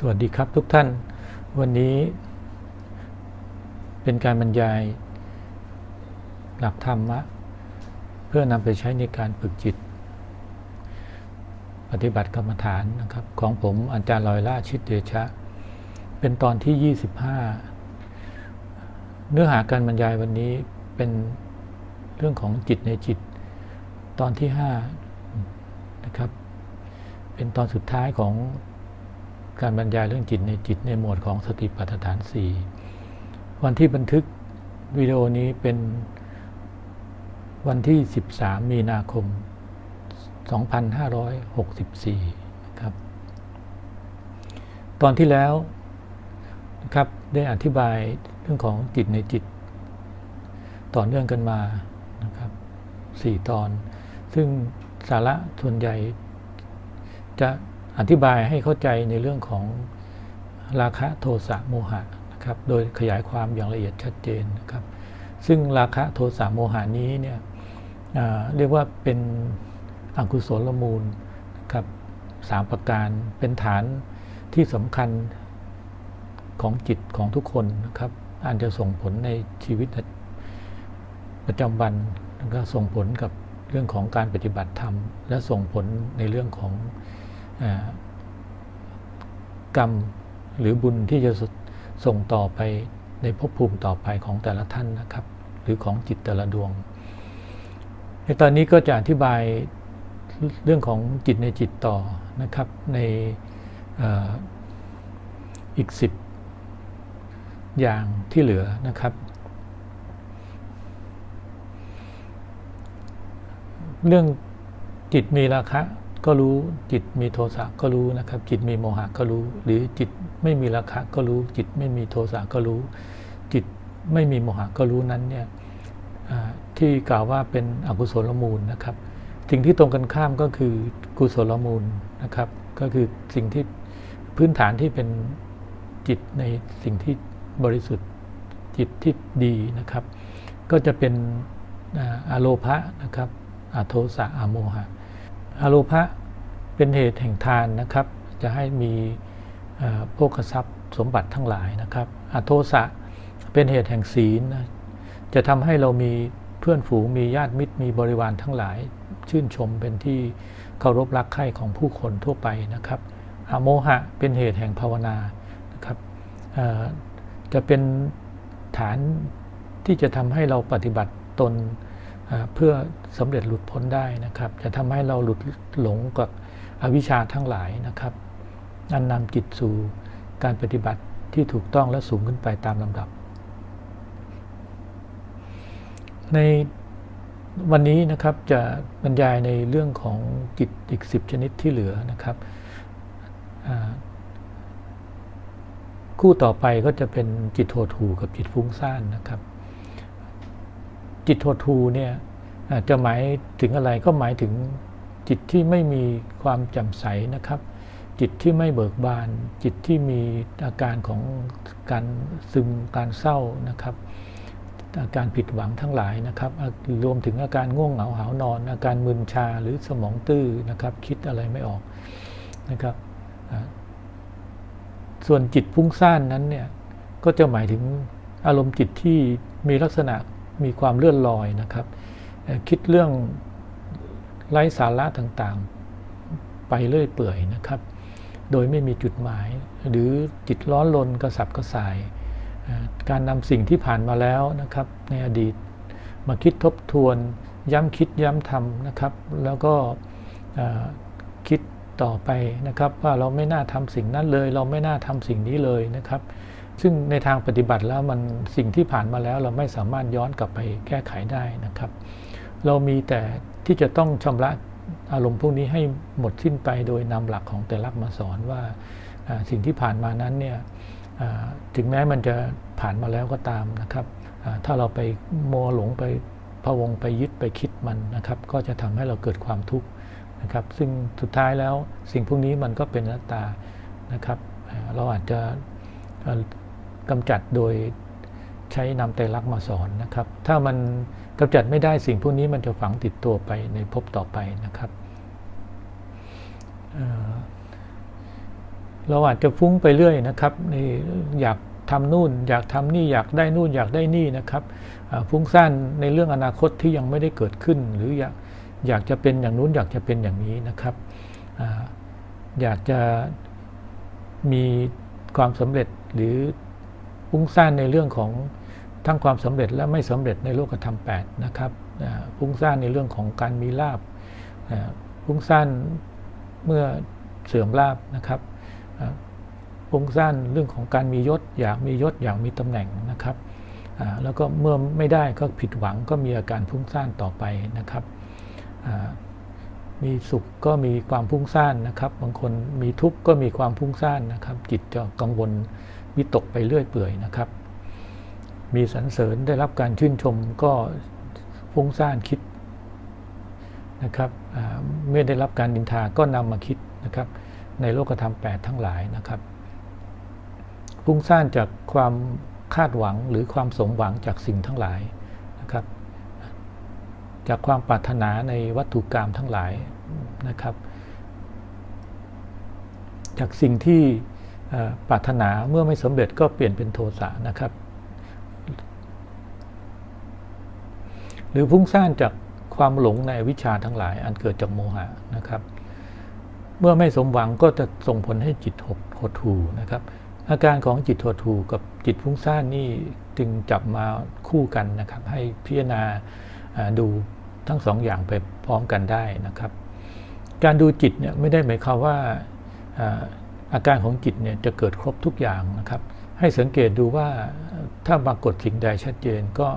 สวัสดีครับทุกท่าน วันนี้เป็นการบรรยาย หลักธรรมะ เพื่อนำไปใช้ในการฝึกจิต ปฏิบัติกรรมฐานนะครับ ของผมอาจารย์ลอยล่าชิดเดชะ เป็นตอนที่ 25 เนื้อหาการบรรยายวันนี้เป็นเรื่องของจิตในจิต ตอนที่ 5 นะครับ เป็นตอนสุดท้ายของ การบรรยายเรื่องจิตในจิตในหมวดของสติปัฏฐาน 4 วันที่บันทึกวิดีโอนี้เป็นวันที่ 13 มีนาคม 2564ครับ ตอนที่แล้วนะครับได้อธิบายเรื่องของจิตในจิต ต่อเนื่องกันมานะครับ 4 ตอน ซึ่งสาระส่วนใหญ่จะ อธิบายให้เข้าใจในเรื่องของราคะโทสะโมหะนะครับ โดยขยายความอย่างละเอียดชัดเจนนะครับ ซึ่งราคะโทสะโมหานี้เนี่ยเรียกว่าเป็นอกุศลมูลนะครับสามประการเป็นฐานที่สำคัญของจิตของทุกคนนะครับอาจจะส่งผลในชีวิตประจำวันแล้วก็ส่งผลกับเรื่องของการปฏิบัติธรรม และส่งผลในเรื่องของ กรรมหรือบุญที่จะส่งต่อไปในภพภูมิต่อไปของแต่ละท่านนะครับ หรือของจิตแต่ละดวง ในตอนนี้ก็จะอธิบายเรื่องของจิตในจิตต่อนะครับในอีกสิบอย่างที่เหลือนะครับ เรื่องจิตมีราคะ ก็รู้จิตมีโทสะก็รู้นะครับ จิตมีโมหะก็รู้ หรือจิตไม่มีราคะก็รู้ จิตไม่มีโทสะก็รู้ จิตไม่มีโมหะก็รู้นั้นเนี่ยที่กล่าวว่าเป็นอกุศลมูลนะครับ สิ่งที่ตรงกันข้ามก็คือกุศลมูลนะครับ ก็คือสิ่งที่พื้นฐานที่เป็นจิตในสิ่งที่บริสุทธิ์จิตที่ดีนะครับ ก็จะเป็นอโลภะนะครับอโทสะอโมหะ อโลภะเป็นเหตุแห่งทานนะครับ จะให้มีโภคทรัพย์สมบัติทั้งหลายนะครับอโทสะเป็นเหตุแห่งศีลจะทำให้เรามีเพื่อนฝูงมีญาติมิตรมีบริวารทั้งหลาย ชื่นชมเป็นที่เคารพรักใคร่ของผู้คนทั่วไปนะครับอโมหะเป็นเหตุแห่งภาวนานะครับจะเป็นฐานที่จะทำให้เราปฏิบัติตน เพื่อสำเร็จหลุดพ้นได้นะครับ จะทำให้เราหลุดหลงกับอวิชชาทั้งหลายนะครับนั่นนำจิตสู่การปฏิบัติที่ถูกต้องและสูงขึ้นไปตามลำดับ ในวันนี้นะครับจะบรรยายในเรื่องของจิตอีกสิบชนิดที่เหลือนะครับคู่ต่อไปก็จะเป็นจิตโทถูกับจิตฟุ้งซ่านนะครับ จิตโททูเนี่ยจะหมายถึงอะไรก็หมายถึงจิตที่ไม่มีความจำใสนะครับ จิตที่ไม่เบิกบาน จิตที่มีอาการของการซึมการเศร้านะครับ อาการผิดหวังทั้งหลายนะครับ รวมถึงอาการง่วงเหงาหานอน อาการมึนชาหรือสมองตื้อนะครับ คิดอะไรไม่ออกนะครับ ส่วนจิตพุ่งซ่านนั้นเนี่ยก็จะหมายถึงอารมณ์จิตที่มีลักษณะ มีความเลื่อนลอยนะครับ คิดเรื่องไร้สาระต่างๆ ไปเรื่อยเปื่อยนะครับ โดยไม่มีจุดหมาย หรือจิตร้อนลนกระสับกระส่าย การนำสิ่งที่ผ่านมาแล้วนะครับ ในอดีตมาคิดทบทวนย้ำคิดย้ำทำนะครับ แล้วก็คิดต่อไปนะครับ ว่าเราไม่น่าทำสิ่งนั้นเลย เราไม่น่าทำสิ่งนี้เลยนะครับ ซึ่งในทางปฏิบัติแล้วมันสิ่งที่ผ่านมาแล้วเราไม่สามารถย้อนกลับไปแก้ไขได้นะครับ เรามีแต่ที่จะต้องชำระอารมณ์พวกนี้ให้หมดสิ้นไปโดยนำหลักของแต่ลักมาสอนว่าสิ่งที่ผ่านมานั้นเนี่ยถึงแม้มันจะผ่านมาแล้วก็ตามนะครับถ้าเราไปโมหลงไปพะวงไปยึดไปคิดมันนะครับ ก็จะทำให้เราเกิดความทุกข์นะครับ ซึ่งสุดท้ายแล้วสิ่งพวกนี้มันก็เป็นนัตตานะครับ เราอาจจะ กำจัดโดยใช้นำไตรลักษณ์มาสอนนะครับ ถ้ามันกำจัดไม่ได้สิ่งพวกนี้มันจะฝังติดตัวไปในภพต่อไปนะครับเราอาจจะฟุ้งไปเรื่อยนะครับนี่อยากทำนู่น อยากทำนี่อยากได้นู่นอยากได้นี่นะครับฟุ้งซ่านในเรื่องอนาคตที่ยังไม่ได้เกิดขึ้น หรืออยากอยากจะเป็นอย่างนู้นอยากจะเป็นอย่างนี้นะครับออยากจะมีความสำเร็จหรือ ฟุ้งซ่านในเรื่องของทั้งความสำเร็จและไม่สำเร็จในโลกธรรมแปดนะครับฟุ้งซ่านในเรื่องของการมีลาบฟุ้งซ่านเมื่อเสื่อมลาบนะครับฟุ้งซ่านเรื่องของการมียศ อยากมียศอยากมีตำแหน่งนะครับแล้วก็เมื่อไม่ได้ก็ผิดหวังก็มีอาการฟุ้งซ่านต่อไปนะครับมีสุขก็มีความฟุ้งซ่านนะครับ บางคนมีทุกข์ก็มีความฟุ้งซ่านนะครับ จิตจะกังวล วิตกไปเรื่อยเปื่อยนะครับ มีสรรเสริญได้รับการชื่นชมก็ฟุ้งซ่านคิดนะครับเมื่อได้รับการดินทาก็นำมาคิดนะครับในโลกธรรมแปดทั้งหลายนะครับฟุ้งซ่านจากความคาดหวังหรือความสมหวังจากสิ่งทั้งหลายนะครับ จากความปรารถนาในวัตถุกรรมทั้งหลายนะครับ จากสิ่งที่ ปรารถนาเมื่อไม่สำเร็จก็เปลี่ยนเป็นโทสะนะครับ หรือพุ่งซ่านจากความหลงในวิชาทั้งหลาย อันเกิดจากโมหะนะครับ เมื่อไม่สมหวังก็จะส่งผลให้จิตหดหดหูนะครับ อาการของจิตหดหูกับจิตฟุ้งซ่านนี่จึงจับมาคู่กันนะครับ ให้พิจารณาดูทั้งสองอย่างไปพร้อมกันได้นะครับ การดูจิตเนี่ยไม่ได้หมายความว่า อาการของจิตเนี่ยจะเกิดครบทุกอย่างนะครับ ให้สังเกตดูว่าถ้าปรากฏสิ่งใดชัดเจนก็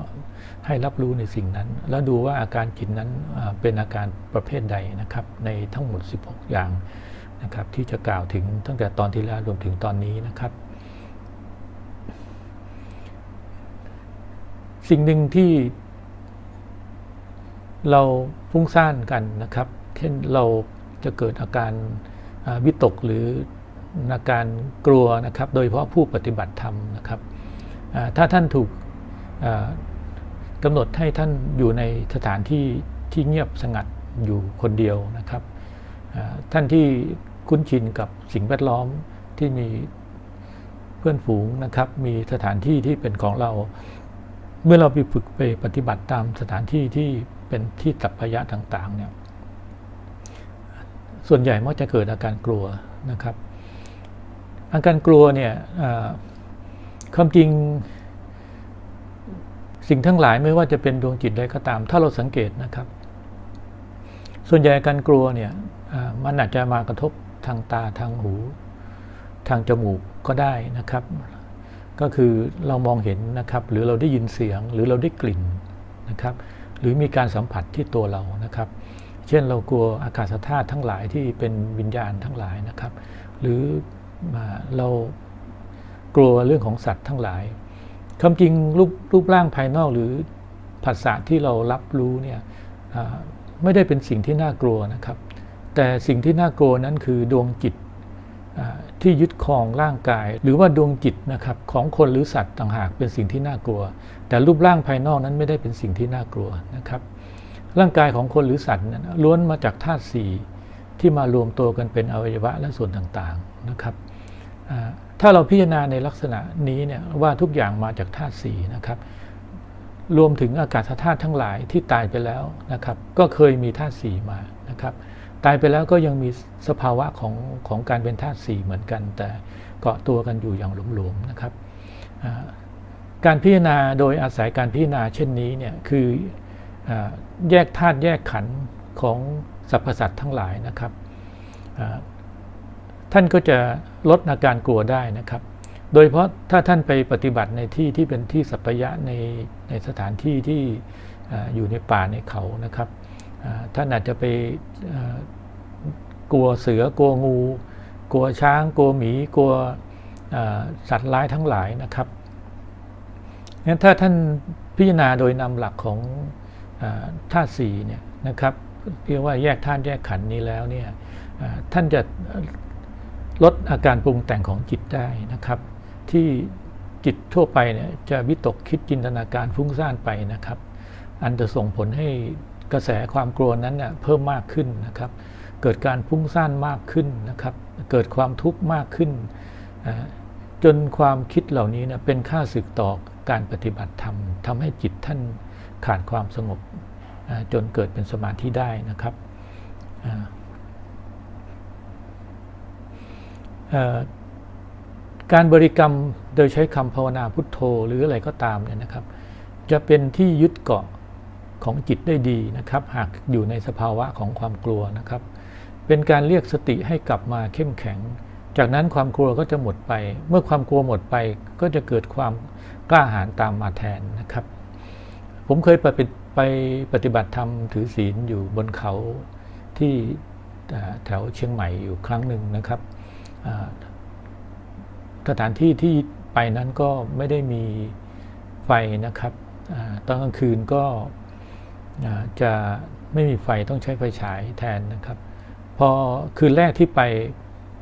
ให้รับรู้ในสิ่งนั้น แล้วดูว่าอาการจิตนั้นเป็นอาการประเภทใดนะครับ ในทั้งหมด 16 อย่างนะครับ ที่จะกล่าวถึงตั้งแต่ตอนที่แล้วรวมถึงตอนนี้นะครับ สิ่งหนึ่งที่เราฟุ้งซ่านกันนะครับ เช่นเราจะเกิดอาการวิตกหรือ อาการกลัวนะครับ โดยเฉพาะผู้ปฏิบัติธรรมนะครับถ้าท่านถูกกำหนดให้ท่านอยู่ในสถานที่ที่เงียบสงัดอยู่คนเดียวนะครับท่านที่คุ้นชินกับสิ่งแวดล้อมที่มีเพื่อนฝูงนะครับ มีสถานที่ที่เป็นของเรา เมื่อเราไปฝึกไปปฏิบัติตามสถานที่ที่เป็นที่สัพพยะต่างๆเนี่ยส่วนใหญ่มักจะเกิดอาการกลัวนะครับ อาการกลัวเนี่ยความจริงสิ่งทั้งหลายไม่ว่าจะเป็นดวงจิตใดก็ตาม ถ้าเราสังเกตนะครับ ส่วนใหญ่การกลัวเนี่ยมันอาจจะมากระทบทางตาทางหู ทางจมูกก็ได้นะครับ ก็คือเรามองเห็นนะครับ หรือเราได้ยินเสียงหรือเราได้กลิ่นนะครับ หรือมีการสัมผัสที่ตัวเรานะครับ เช่นเรากลัวอากาศธาตุทั้งหลายที่เป็นวิญญาณทั้งหลายนะครับ หรือ เรากลัวเรื่องของสัตว์ทั้งหลายความจริงรูปรูปร่างภายนอกหรือภาษาที่เรารับรู้เนี่ยไม่ได้เป็นสิ่งที่น่ากลัวนะครับ แต่สิ่งที่น่ากลัวนั้นคือดวงจิตที่ยึดครองร่างกาย หรือว่าดวงจิตนะครับของคนหรือสัตว์ต่างหากเป็นสิ่งที่น่ากลัว แต่รูปร่างภายนอกนั้นไม่ได้เป็นสิ่งที่น่ากลัวนะครับ ร่างกายของคนหรือสัตว์นั้นล้วนมาจากธาตุสี่ที่มารวมตัวกันเป็นอวัยวะและส่วนต่างๆนะครับ ถ้าเราพิจารณาในลักษณะนี้เนี่ยว่าทุกอย่างมาจากธาตุสี่นะครับ รวมถึงอากาศธาตุทั้งหลายที่ตายไปแล้วนะครับ ก็เคยมีธาตุสี่มานะครับ ตายไปแล้วก็ยังมีสภาวะของของการเป็นธาตุสี่เหมือนกัน แต่เกาะตัวกันอยู่อย่างหลวมๆนะครับการพิจารณาโดยอาศัยการพิจารณาเช่นนี้เนี่ยคืออแยกธาตุแยกขันธ์ของสรรพสัตว์ทั้งหลายนะครับ ท่านก็จะลดอาการกลัวได้นะครับ โดยเฉพาะถ้าท่านไปปฏิบัติในที่ที่เป็นที่สัปยะในในสถานที่ที่ออยู่ในป่าในเขานะครับท่านอาจจะไปกลัวเสือกลัวงู กลัวช้างกลัวหมีกลัวสัตว์ร้ายทั้งหลายนะครับงั้นถ้าท่านพิจารณาโดยนำหลักของอาธาตุสี่เนี่ยนะครับเรียกว่าแยกธาตุแยกขันธ์นี้แล้วเนี่ยท่านจะ ลดอาการปรุงแต่งของจิตได้นะครับ ที่จิตทั่วไปเนี่ยจะวิตกคิดจินตนาการฟุ้งซ่านไปนะครับ อันจะส่งผลให้กระแสความกลัวนั้นเน่ยเพิ่มมากขึ้นนะครับ เกิดการพุ่งซ่านมากขึ้นนะครับ เกิดความทุกข์มากขึ้น จนความคิดเหล่านี้นะเป็นค่าศึกต่อการปฏิบัติธรรมทำให้จิตท่านขาดความสงบจนเกิดเป็นสมาธิได้นะครับอ่าเอ่อ การบริกรรมโดยใช้คำภาวนาพุทโธหรืออะไรก็ตามเนี่ยนะครับ จะเป็นที่ยึดเกาะของจิตได้ดีนะครับ หากอยู่ในสภาวะของความกลัวนะครับ เป็นการเรียกสติให้กลับมาเข้มแข็ง จากนั้นความกลัวก็จะหมดไป เมื่อความกลัวหมดไปก็จะเกิดความกล้าหาญตามมาแทนนะครับ ผมเคยไปไปปฏิบัติธรรมถือศีลอยู่บนเขาที่แถวเชียงใหม่อยู่ครั้งหนึ่งนะครับ สถานที่ที่ไปนั้นก็ไม่ได้มีไฟนะครับอตอนกลางคืนก็จะไม่มีไฟต้องใช้ไฟฉายแทนนะครับ พอคืนแรกที่ไป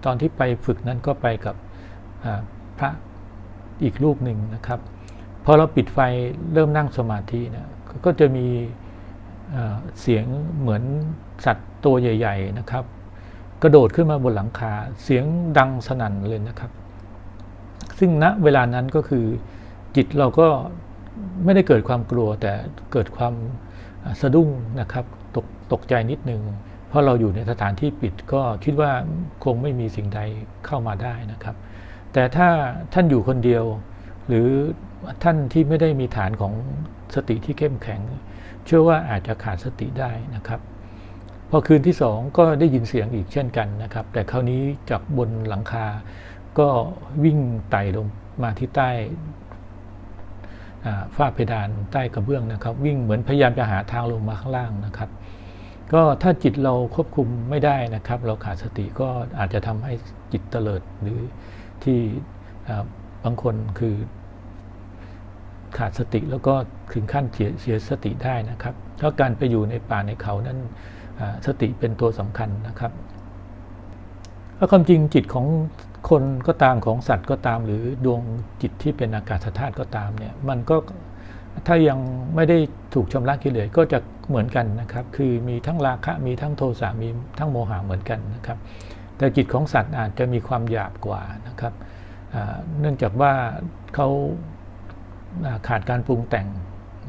ตอนที่ไปฝึกนั้นก็ไปกับพระอีกรูปหนึ่งนะครับพอเราปิดไฟเริ่มนั่งสมาธินี่ยก็จะมีเสียงเหมือนสัตว์ตัวใหญ่ ๆ นะครับ กระโดดขึ้นมาบนหลังคาเสียงดังสนั่นเลยนะครับ ซึ่งณเวลานั้นก็คือจิตเราก็ไม่ได้เกิดความกลัวแต่เกิดความสะดุ้งนะครับตกตกใจนิดนึง เพราะเราอยู่ในสถานที่ปิดก็คิดว่าคงไม่มีสิ่งใดเข้ามาได้นะครับ แต่ถ้าท่านอยู่คนเดียว หรือท่านที่ไม่ได้มีฐานของสติที่เข้มแข็ง เชื่อว่าอาจจะขาดสติได้นะครับ พอคืนที่สองก็ได้ยินเสียงอีกเช่นกันนะครับ แต่คราวนี้จากบนหลังคา ก็วิ่งไต่ลงมาที่ใต้ฝ้าเพดานใต้กระเบื้องนะครับ วิ่งเหมือนพยายามจะหาทางลงมาข้างล่างนะครับ ก็ถ้าจิตเราควบคุมไม่ได้นะครับ เราขาดสติก็อาจจะทำให้จิตเตลิดหรือที่บางคนคือขาดสติแล้วก็ถึงขั้นเสียเสียสติได้นะครับเพราะการไปอยู่ในป่าในเขานั้น สติเป็นตัวสำคัญนะครับเพราะความจริงจิตของคนก็ตามของสัตว์ก็ตาม หรือดวงจิตที่เป็นอากาศธาตุก็ตามเนี่ยมันก็ถ้ายังไม่ได้ถูกชำระกิเลสก็จะเหมือนกันนะครับ คือมีทั้งราคะมีทั้งโทสะมีทั้งโมหะเหมือนกันนะครับ แต่จิตของสัตว์อาจจะมีความหยาบกว่านะครับเนื่องจากว่าเขาาขาดการปรุงแต่ง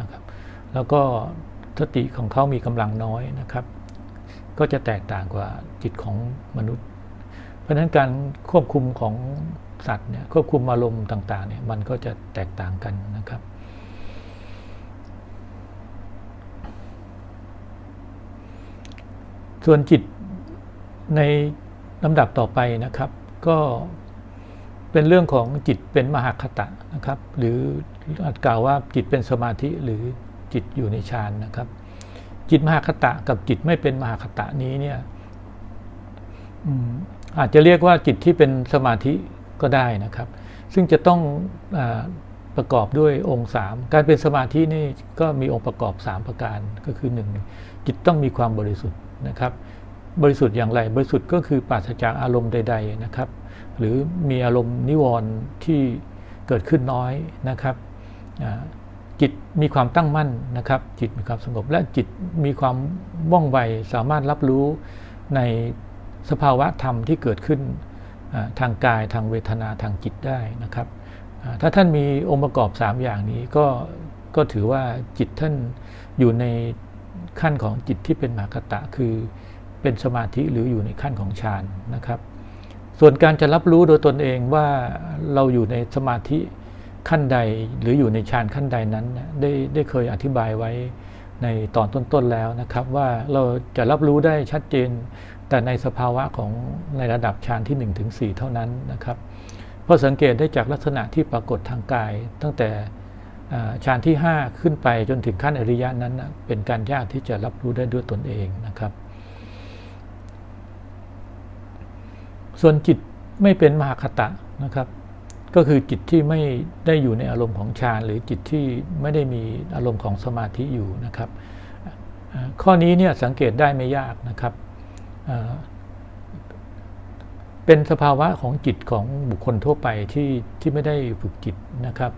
นะครับ แล้วก็สติของเขามีกำลังน้อยนะครับ ก็จะแตกต่างกว่าจิตของมนุษย์ เพราะฉะนั้นการควบคุมของสัตว์เนี่ยควบคุมอารมณ์ต่างๆเนี่ยมันก็จะแตกต่างกันนะครับ ส่วนจิตในลำดับต่อไปนะครับ ก็เป็นเรื่องของจิตเป็นมหคตะนะครับ หรืออาจกล่าวว่าจิตเป็นสมาธิหรือจิตอยู่ในฌานนะครับ จิตมหาคตะกับจิตไม่เป็นมหาคตะนี้เนี่ยอาจจะเรียกว่าจิตที่เป็นสมาธิก็ได้นะครับ ซึ่งจะต้องอประกอบด้วยองค์สามการเป็นสมาธินี่ก็มีองค์ประกอบ 3 ประการก็คือ 1 จิตต้องมีความบริสุทธิ์นะครับ บริสุทธิ์อย่างไร บริสุทธิ์ก็คือปราศจากอารมณ์ใด ๆนะครับ หรือมีอารมณ์นิวรณ์ที่เกิดขึ้นน้อยนะครับ จิตมีความตั้งมั่นนะครับ จิตมีความสงบ และจิตมีความว่องไวสามารถรับรู้ในสภาวะธรรมที่เกิดขึ้นทางกายทางเวทนาทางจิตได้นะครับ ถ้าท่านมีองค์ประกอบ 3 อย่างนี้ก็ก็ถือว่าจิตท่านอยู่ในขั้นของจิตที่เป็นมหาคตะคือเป็นสมาธิหรืออยู่ในขั้นของฌานนะครับ ส่วนการจะรับรู้โดยตนเองว่าเราอยู่ในสมาธิ ขั้นใดหรืออยู่ในฌานขั้นใดนั้นได้ได้เคยอธิบายไว้ในตอนต้นๆแล้วนะครับ ว่าเราจะรับรู้ได้ชัดเจน แต่ในสภาวะของในระดับฌานที่1ถึงเท่านั้นนะครับเพราะสังเกตได้จากลักษณะที่ปรากฏทางกาย ตั้งแต่ฌานที่ 5 ขึ้นไปจนถึงขั้นอริยะนั้นเป็นการยากที่จะรับรู้ได้ด้วยตนเองนะครับ ส่วนจิตไม่เป็นมหาคตะนะครับ ก็คือจิตที่ไม่ได้อยู่ในอารมณ์ของฌานหรือจิตที่ไม่ได้มีอารมณ์ของสมาธิอยู่นะครับ ข้อนี้เนี่ยสังเกตได้ไม่ยากนะครับ เป็นสภาวะของจิตของบุคคลทั่วไปที่ที่ไม่ได้ฝึกจิตนะครับ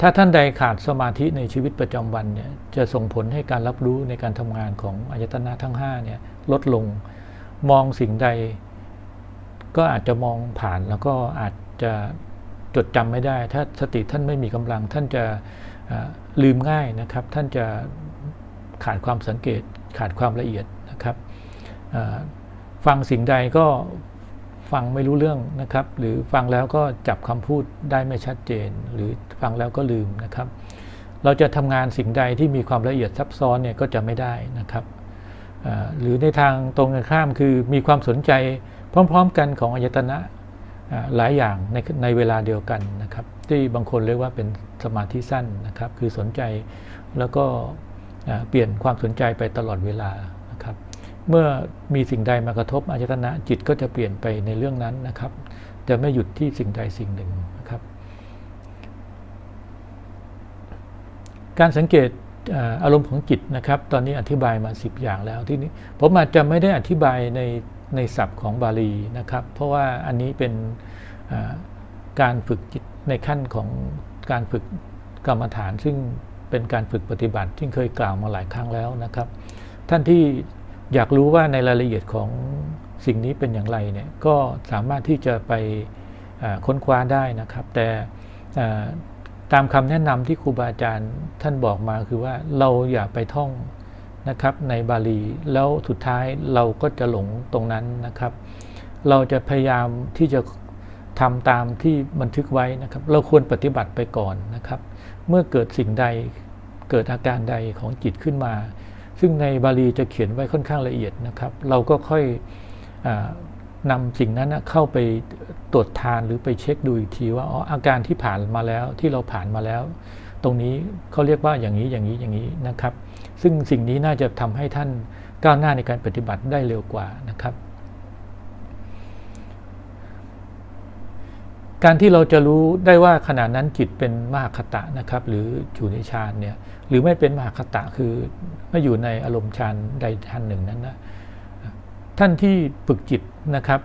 ถ้าท่านใดขาดสมาธิในชีวิตประจำวันเนี่ยจะส่งผลให้การรับรู้ในการทำงานของอายตนะทั้ง5เนี่ยลดลงมองสิ่งใดก็อาจจะมองผ่านแล้วก็อาจจะ จดจำไม่ได้ ถ้าสติท่านไม่มีกำลัง ท่านจะลืมง่ายนะครับ ท่านจะขาดความสังเกตขาดความละเอียดนะครับฟังสิ่งใดก็ฟังไม่รู้เรื่องนะครับ หรือฟังแล้วก็จับคำพูดได้ไม่ชัดเจน หรือฟังแล้วก็ลืมนะครับ เราจะทำงานสิ่งใดที่มีความละเอียดซับซ้อนเนี่ยก็จะไม่ได้นะครับหรือในทางตรงกันข้ามคือมีความสนใจพร้อม ๆ กันของอายตนะ หลายอย่างในในเวลาเดียวกันนะครับ ที่บางคนเรียกว่าเป็นสมาธิสั้นนะครับ คือสนใจแล้วก็เปลี่ยนความสนใจไปตลอดเวลานะครับ เมื่อมีสิ่งใดมากระทบอายตนะจิตก็จะเปลี่ยนไปในเรื่องนั้นนะครับ จะไม่หยุดที่สิ่งใดสิ่งหนึ่งนะครับ การสังเกตอาอารมณ์ของจิตนะครับ ตอนนี้อธิบายมา 10 อย่างแล้วที่นี้ผมอาจจะไม่ได้อธิบายใน ในศัพท์ของบาลีนะครับ เพราะว่าอันนี้เป็นการฝึกจิตในขั้นของการฝึกกรรมฐานซึ่งเป็นการฝึกปฏิบัติที่เคยกล่าวมาหลายครั้งแล้วนะครับ ท่านที่อยากรู้ว่าในรายละเอียดของสิ่งนี้เป็นอย่างไรเนี่ยก็สามารถที่จะไปค้นคว้าได้นะครับ แต่ตามคำแนะนำที่ครูบาอาจารย์ท่านบอกมาคือว่าเราอย่าไปท่อง นะครับในบาลี แล้วสุดท้ายเราก็จะหลงตรงนั้นนะครับ เราจะพยายามที่จะทำตามที่บันทึกไว้นะครับ เราควรปฏิบัติไปก่อนนะครับ เมื่อเกิดสิ่งใดเกิดอาการใดของจิตขึ้นมา ซึ่งในบาลีจะเขียนไว้ค่อนข้างละเอียดนะครับ เราก็ค่อยอนำสิ่งนั้นนะเข้าไปตรวจทานหรือไปเช็คดูอีกทีว่าอ๋ออาการที่ผ่านมาแล้วที่เราผ่านมาแล้ว ตรงนี้เขาเรียกว่าอย่างนี้อย่างนี้อย่างนี้นะครับ ซึ่งสิ่งนี้น่าจะทำให้ท่านก้าวหน้าในการปฏิบัติได้เร็วกว่านะครับ การที่เราจะรู้ได้ว่าขณะนั้นจิตเป็นมหคตะนะครับ หรืออยู่ในฌานเนี่ยหรือไม่เป็นมหคตะคือไม่อยู่ในอารมณ์ฌานใดฌานหนึ่งนั้นนะท่านที่ฝึกจิตนะครับ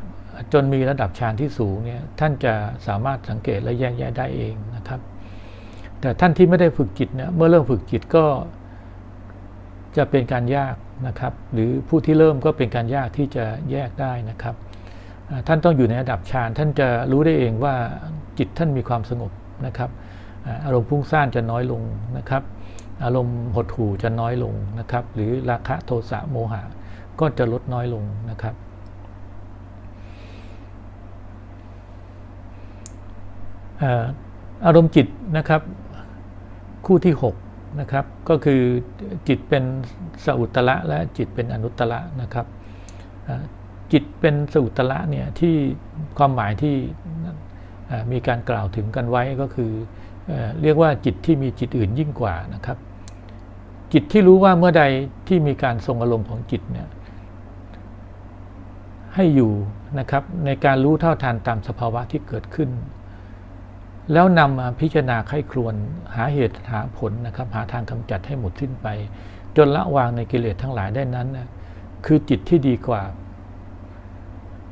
จนมีระดับฌานที่สูงเนี่ยท่านจะสามารถสังเกตและแยกแยะได้เองนะครับ แต่ท่านที่ไม่ได้ฝึกจิตเนี่ยเมื่อเริ่มฝึกจิตก็ จะเป็นการยากนะครับ หรือผู้ที่เริ่มก็เป็นการยากที่จะแยกได้นะครับ ท่านต้องอยู่ในระดับฌานท่านจะรู้ได้เองว่าจิตท่านมีความสงบนะครับ อารมณ์พุ่งซ่านจะน้อยลงนะครับ อารมณ์หดหู่จะน้อยลงนะครับ หรือราคะโทสะโมหะก็จะลดน้อยลงนะครับอารมณ์จิตนะครับ คู่ที่ 6 นะครับ ก็คือจิตเป็นสอุตระและจิตเป็นอนุตระนะครับจิตเป็นสุตละเนี่ยที่ความหมายที่มีการกล่าวถึงกันไว้ก็คือเรียกว่าจิตที่มีจิตอื่นยิ่งกว่านะครับ จิตที่รู้ว่าเมื่อใดที่มีการทรงอารมณ์ของจิตเนี่ยให้อยู่นะครับในการรู้เท่าทันตามสภาวะที่เกิดขึ้น แล้วนำมาพิจารณาไข้ครวนหาเหตุหาผลนะครับหาทางกำจัดให้หมดสิ้นไป จนละวางในกิเลสทั้งหลายได้นั้นนะคือจิตที่ดีกว่า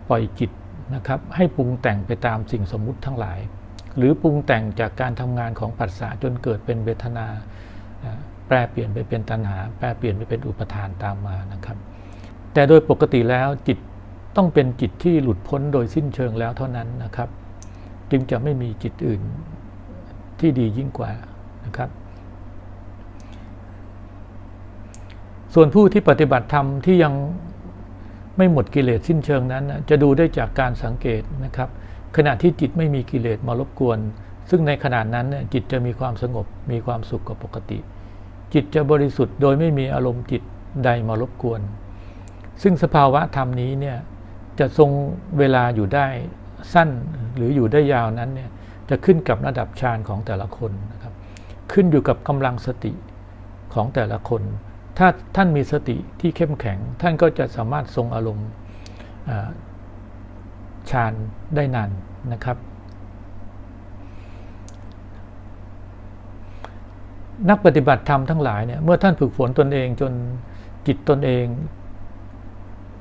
ปล่อยจิตนะครับให้ปรุงแต่งไปตามสิ่งสมมุติทั้งหลาย หรือปรุงแต่งจากการทำงานของปัสสะจนเกิดเป็นเวทนา แปลเปลี่ยนไปเป็นตัณหา แปลเปลี่ยนไปเป็นอุปทานตามมานะครับ แต่โดยปกติแล้วจิตต้องเป็นจิตที่หลุดพ้นโดยสิ้นเชิงแล้วเท่านั้นนะครับ จึงจะไม่มีจิตอื่นที่ดียิ่งกว่านะครับ ส่วนผู้ที่ปฏิบัติธรรมที่ยังไม่หมดกิเลสสิ้นเชิงนั้น จะดูได้จากการสังเกตนะครับ ขณะที่จิตไม่มีกิเลสมารบกวน ซึ่งในขณะนั้นจิตจะมีความสงบมีความสุขกว่าปกติ จิตจะบริสุทธิ์โดยไม่มีอารมณ์จิตใดมารบกวน ซึ่งสภาวะธรรมนี้เนี่ยจะทรงเวลาอยู่ได้ สั้นหรืออยู่ได้ยาวนั้นเนี่ยจะขึ้นกับระดับฌานของแต่ละคนนะครับ ขึ้นอยู่กับกำลังสติของแต่ละคน ถ้าท่านมีสติที่เข้มแข็ง ท่านก็จะสามารถทรงอารมณ์ฌานได้นานนะครับ นักปฏิบัติธรรมทั้งหลายเนี่ยเมื่อท่านฝึกฝนตนเองจนจิตตนเอง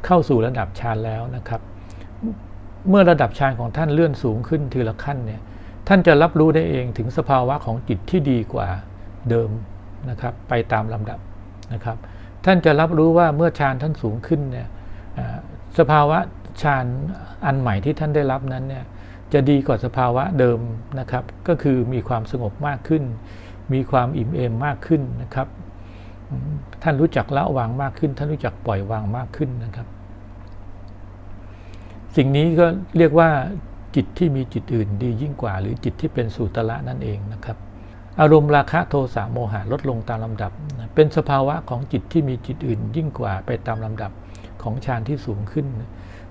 เข้าสู่ระดับฌานแล้วนะครับ เมื่อระดับฌานของท่านเลื่อนสูงขึ้นทีละขั้นเนี่ยท่านจะรับรู้ได้เองถึงสภาวะของจิตที่ดีกว่าเดิมนะครับไปตามลำดับนะครับ ท่านจะรับรู้ว่าเมื่อฌานท่านสูงขึ้นเนี่ยสภาวะฌานอันใหม่ที่ท่านได้รับนั้นเนี่ยจะดีกว่าสภาวะเดิมนะครับ ก็คือมีความสงบมากขึ้น มีความอิ่มเอมมากขึ้นนะครับ ท่านรู้จักละวางมากขึ้น ท่านรู้จักปล่อยวางมากขึ้นนะครับ สิ่งนี้ก็เรียกว่าจิตที่มีจิตอื่นดียิ่งกว่า หรือจิตที่เป็นสุตละนั่นเองนะครับ อารมณ์ราคะโทสะโมหะลดลงตามลำดับ เป็นสภาวะของจิตที่มีจิตอื่นยิ่งกว่าไปตามลำดับของฌานที่สูงขึ้น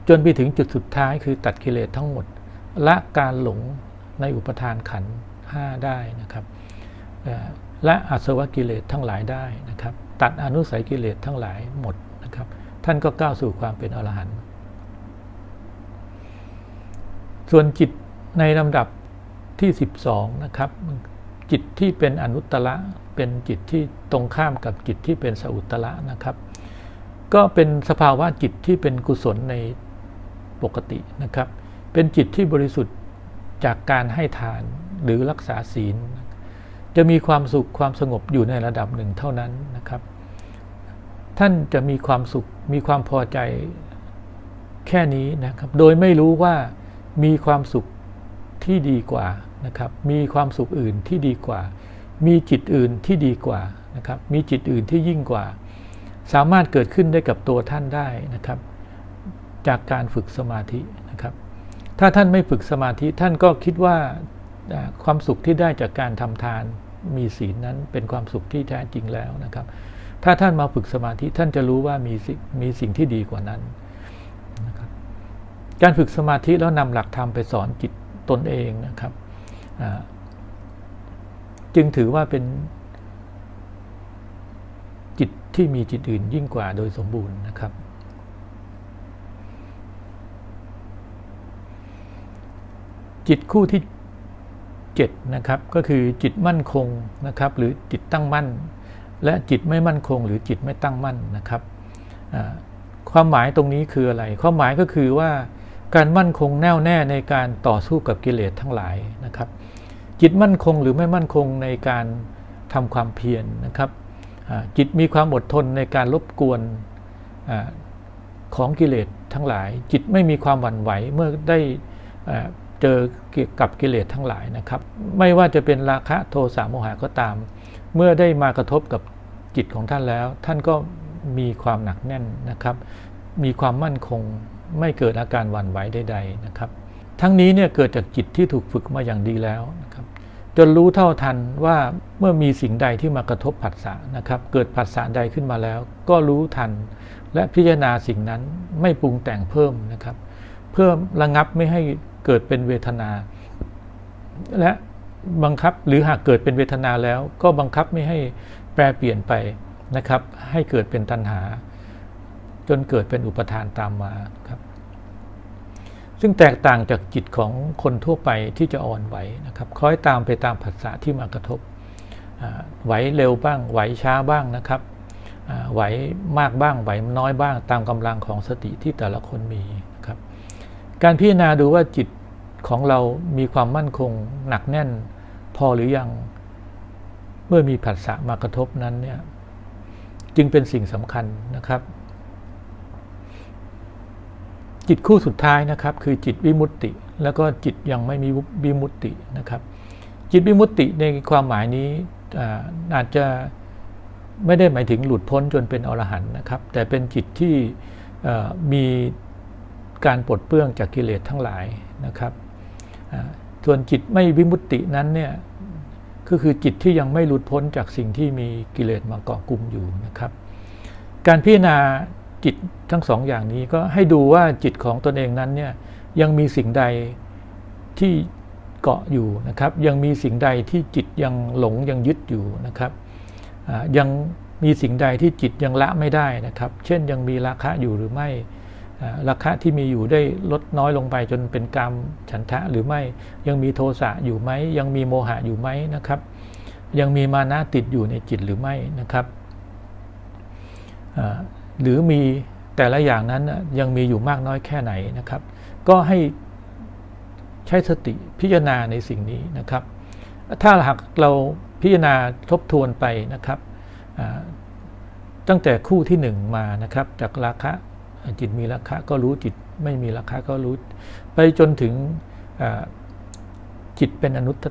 จนไปถึงจุดสุดท้ายคือตัดกิเลสทั้งหมดละการหลงในอุปทานขันห้าได้นะครับและอาสวะกิเลสทั้งหลายได้นะครับ ตัดอนุสัยกิเลสทั้งหลายหมดนะครับ ท่านก็ก้าวสู่ความเป็นอรหันต์ ส่วนจิตในลำดับที่ 12 นะครับ จิตที่เป็นอนุตตระเป็นจิตที่ตรงข้ามกับจิตที่เป็นสอุตตระนะครับ ก็เป็นสภาวะจิตที่เป็นกุศลในปกตินะครับ เป็นจิตที่บริสุทธิ์จากการให้ทานหรือรักษาศีล จะมีความสุขความสงบอยู่ในระดับหนึ่งเท่านั้นนะครับ ท่านจะมีความสุขมีความพอใจแค่นี้นะครับ โดยไม่รู้ว่า มีความสุขที่ดีกว่านะครับ มีความสุขอื่นที่ดีกว่า มีจิตอื่นที่ดีกว่านะครับ มีจิตอื่นที่ยิ่งกว่า สามารถเกิดขึ้นได้กับตัวท่านได้นะครับ จากการฝึกสมาธินะครับ ถ้าท่านไม่ฝึกสมาธิท่านก็คิดว่าความสุขที่ได้จากการทำทานมีศีลนั้นเป็นความสุขที่แท้จริงแล้วนะครับ ถ้าท่านมาฝึกสมาธิท่านจะรู้ว่ามีมีสิ่งที่ดีกว่านั้น การฝึกสมาธิแล้วนำหลักธรรมไปสอนจิตตนเองนะครับ จึงถือว่าเป็นจิตที่มีจิตอื่นยิ่งกว่าโดยสมบูรณ์นะครับ จิตคู่ที่7นะครับก็คือจิตมั่นคงนะครับ หรือจิตตั้งมั่น และจิตไม่มั่นคง หรือจิตไม่ตั้งมั่นนะครับความหมายตรงนี้คืออะไร ความหมายก็คือว่า การมั่นคงแน่วแน่ในการต่อสู้กับกิเลสทั้งหลายนะครับ จิตมั่นคงหรือไม่มั่นคงในการทำความเพียรนนะครับจิตมีความอดทนในการลบกวนอของกิเลสทั้งหลาย จิตไม่มีความหวั่นไหวเมื่อได้เจอกับกิเลสทั้งหลายนะครับ ไม่ว่าจะเป็นราคะโทสะโมหะก็ตาม เมื่อได้มากระทบกับจิตของท่านแล้ว ท่านก็มีความหนักแน่นนะครับ มีความมั่นคง ไม่เกิดอาการหวั่นไหวใดๆนะครับ ทั้งนี้เนี่ยเกิดจากจิตที่ถูกฝึกมาอย่างดีแล้วนะครับจนรู้เท่าทันว่าเมื่อมีสิ่งใดที่มากระทบผัสสะนะครับ เกิดผัสสะใดขึ้นมาแล้ว ก็รู้ทัน และพิจารณาสิ่งนั้นไม่ปรุงแต่งเพิ่มนะครับ เพื่อระงับไม่ให้เกิดเป็นเวทนา และบังคับหรือหากเกิดเป็นเวทนาแล้ว ก็บังคับไม่ให้แปรเปลี่ยนไปนะครับ ให้เกิดเป็นตัณหา จนเกิดเป็นอุปทานตามมาครับ ซึ่งแตกต่างจากจิตของคนทั่วไปที่จะอ่อนไหวนะครับคล้อยตามไปตามผัสสะที่มากระทบไหวเร็วบ้าง ไหวช้าบ้างนะครับไหวมากบ้าง ไหวน้อยบ้าง ตามกำลังของสติที่แต่ละคนมีครับ การพิจารณาดูว่าจิตของเรามีความมั่นคงหนักแน่น พอหรือยังเมื่อมีผัสสะมากระทบนั้นเนี่ยจึงเป็นสิ่งสำคัญนะครับ จิตคู่สุดท้ายนะครับคือจิตวิมุตติ แล้วก็จิตยังไม่มีวิมุตตินะครับ จิตวิมุตติในความหมายนี้อาจจะไม่ได้หมายถึงหลุดพ้นจนเป็นอรหันต์นะครับ แต่เป็นจิตที่มีการปลดเปลื้องจากกิเลสทั้งหลายนะครับส่วนจิตไม่วิมุตตินั้นเนี่ยก็คือจิตที่ยังไม่หลุดพ้นจากสิ่งที่มีกิเลสมาเกาะกลุ่มอยู่นะครับ การพิจารณา จิตทั้งสองอย่างนี้ก็ให้ดูว่าจิตของตนเองนั้นเนี่ยยังมีสิ่งใดที่เกาะอยู่นะครับ ยังมีสิ่งใดที่จิตยังหลงยังยึดอยู่นะครับยังมีสิ่งใดที่จิตยังละไม่ได้นะครับ เช่นยังมีราคะอยู่หรือไม่ราคะที่มีอยู่ได้ลดน้อยลงไปจนเป็นกรรมฉันทะหรือไม่ยังมีโทสะอยู่ไหมยังมีโมหะอยู่ไหมนะครับ ยังมีมานะติดอยู่ในจิตหรือไม่นะครับ หรือมีแต่ละอย่างนั้นยังมีอยู่มากน้อยแค่ไหนนะครับ ก็ให้ใช้สติพิจารณาในสิ่งนี้นะครับ ถ้าหากเราพิจารณาทบทวนไปนะครับตั้งแต่คู่ที่หนึ่งมานะครับ จากราคะจิตมีราคะก็รู้จิตไม่มีราคะก็รู้ ไปจนถึงจิตเป็นอนุตต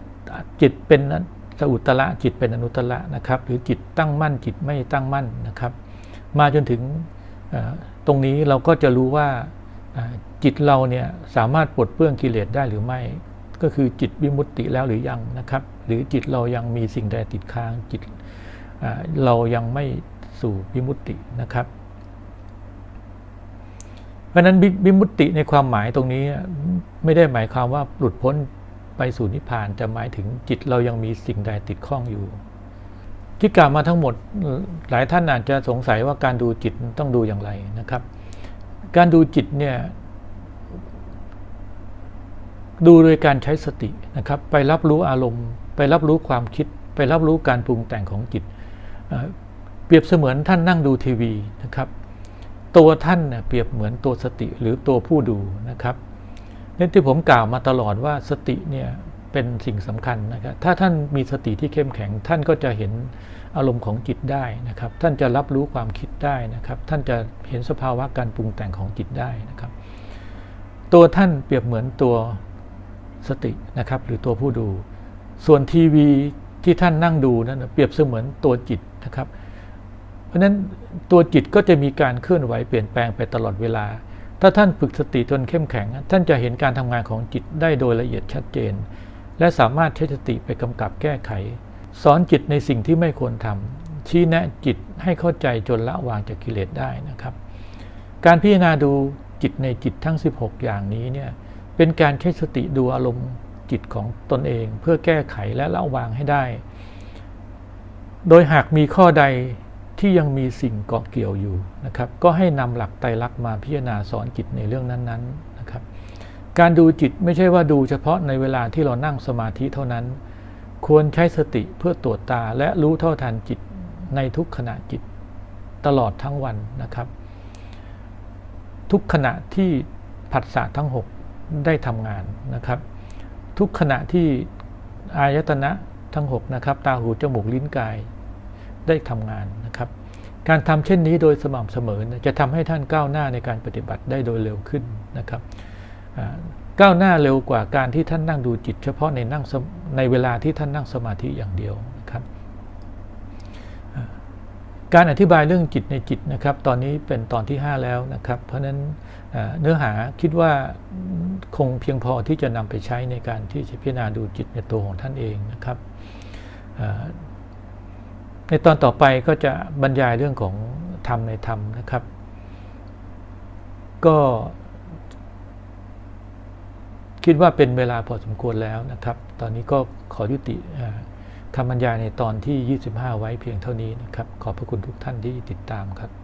จิตเป็นสอุตระจิตเป็นอนุตตระนะครับ หรือจิตตั้งมั่นจิตไม่ตั้งมั่นนะครับ มาจนถึงตรงนี้เราก็จะรู้ว่าจิตเราเนี่ยสามารถปลดเปลื้องกิเลสได้หรือไม่ ก็คือจิตวิมุตติแล้วหรือยังนะครับ หรือจิตเรายังมีสิ่งใดติดค้างจิตเรายังไม่สู่วิมุตตินะครับ เพราะนั้นวิวิมุตติในความหมายตรงนี้ไม่ได้หมายความว่าหลุดพ้นไปสู่นิพพานแต่หมายถึงจิตเรายังมีสิ่งใดติดข้องอยู่ ที่กล่าวมาทั้งหมดหลายท่านอาจจะสงสัยว่าการดูจิตต้องดูอย่างไรนะครับ การดูจิตเนี่ยดูโดยการใช้สตินะครับ ไปรับรู้อารมณ์ ไปรับรู้ความคิด ไปรับรู้การปรุงแต่งของจิต เปรียบเสมือนท่านนั่งดูทีวีนะครับ ตัวท่านเนี่ยเปรียบเหมือนตัวสติหรือตัวผู้ดูนะครับนั่นที่ผมกล่าวมาตลอดว่าสติเนี่ย เป็นสิ่งสำคัญนะครับถ้าท่านมีสติที่เข้มแข็ง ท่านก็จะเห็นอารมณ์ของจิตได้นะครับ ท่านจะรับรู้ความคิดได้นะครับ ท่านจะเห็นสภาวะการปรุงแต่งของจิตได้นะครับ ตัวท่านเปรียบเหมือนตัวสตินะครับ หรือตัวผู้ดู ส่วนทีวีที่ท่านนั่งดูนั้นเปรียบเสมือนตัวจิตนะครับ เพราะฉะนั้นตัวจิตก็จะมีการเคลื่อนไหวเปลี่ยนแปลงไปตลอดเวลา ถ้าท่านฝึกสติจนเข้มแข็ง ท่านจะเห็นการทำงานของจิตได้โดยละเอียดชัดเจน และสามารถใช้สติไปกำกับแก้ไข สอนจิตในสิ่งที่ไม่ควรทำชี้แนะจิตให้เข้าใจจนละวางจากกิเลสได้นะครับ การพิจารณาดูจิตในจิตทั้ง 16 อย่างนี้เนี่ยเป็นการใช้สติดูอารมณ์จิตของตนเอง เพื่อแก้ไขและละวางให้ได้ โดยหากมีข้อใดที่ยังมีสิ่งเกาะเกี่ยวอยู่นะครับ ก็ให้นำหลักไตรลักษณ์มาพิจารณาสอนจิตในเรื่องนั้นๆ การดูจิตไม่ใช่ว่าดูเฉพาะในเวลาที่เรานั่งสมาธิเท่านั้น ควรใช้สติเพื่อตรวจตาและรู้เท่าทันจิตในทุกขณะจิตตลอดทั้งวันนะครับ ทุกขณะที่ผัสสะทั้ง 6 ได้ทำงานนะครับ ทุกขณะที่อายตนะทั้ง6นะครับตาหูจมูกลิ้นกายได้ทำงานนะครับ การทำเช่นนี้โดยสม่ำเสมอจะทำให้ท่านก้าวหน้าในการปฏิบัติได้โดยเร็วขึ้นนะครับ ก้าวหน้าเร็วกว่าการที่ท่านนั่งดูจิต เฉพาะในนั่งในเวลาที่ท่านนั่งสมาธิอย่างเดียวนะครับการอธิบายเรื่องจิตในจิตนะครับ ตอนนี้เป็นตอนที่ 5 แล้วนะครับ เพราะฉะนั้นเนื้อหาคิดว่าคงเพียงพอที่จะนำไปใช้ในการที่จะพิจารณาดูจิตในตัวของท่านเองนะครับในตอนต่อไปก็จะบรรยายเรื่องของธรรมในธรรมนะครับ ก็ คิดว่าเป็นเวลาพอสมควรแล้วนะครับ ตอนนี้ก็ขอยุติคำบรรยายในตอนที่ 25 ไว้เพียงเท่านี้นะครับ ขอบพระคุณทุกท่านที่ติดตามครับ